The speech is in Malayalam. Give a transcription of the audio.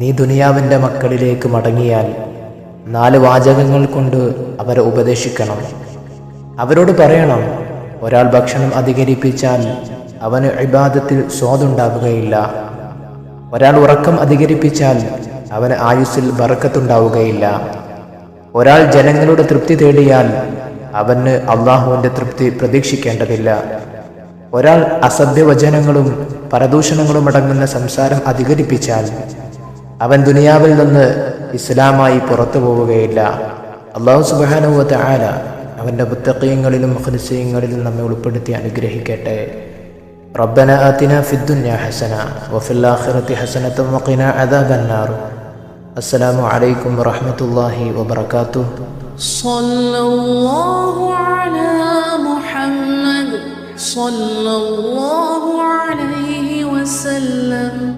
നീ ദുനിയാവിന്റെ മക്കളിലേക്ക് മടങ്ങിയാൽ നാല് വാചകങ്ങൾ കൊണ്ട് അവരെ ഉപദേശിക്കണം. അവരോട് പറയണം ഒരാൾ ഭക്ഷണം അധികരിപ്പിച്ചാൽ അവന് ഇബാദത്തിൽ സ്വാദുണ്ടാവുകയില്ല. ഒരാൾ ഉറക്കം അധികരിപ്പിച്ചാൽ അവന് ആയുസ്സിൽ ബറക്കത്തുണ്ടാവുകയില്ല. ഒരാൾ ജനങ്ങളുടെ തൃപ്തി തേടിയാൽ അവന് അള്ളാഹുവിന്റെ തൃപ്തി പ്രതീക്ഷിക്കേണ്ടതില്ല. ഒരാൾ അസഭ്യവചനങ്ങളും പരദൂഷണങ്ങളും അടങ്ങുന്ന സംസാരം അധികരിപ്പിച്ചാൽ അവൻ ദുനിയാവിൽ നിന്ന് ഇസ്ലാമായി പുറത്തു പോവുകയില്ല അള്ളാഹു സുബാനുവത്തെ ആല അവൻ്റെ പുത്തക്കയങ്ങളിലും ഹൃദയങ്ങളിലും നമ്മെ ഉൾപ്പെടുത്തി അനുഗ്രഹിക്കട്ടെ ربنا آتنا في الدنيا حسنة وفي الآخرة حسنة وقنا عذاب النار السلام عليكم ورحمة الله وبركاته صلى الله على محمد صلى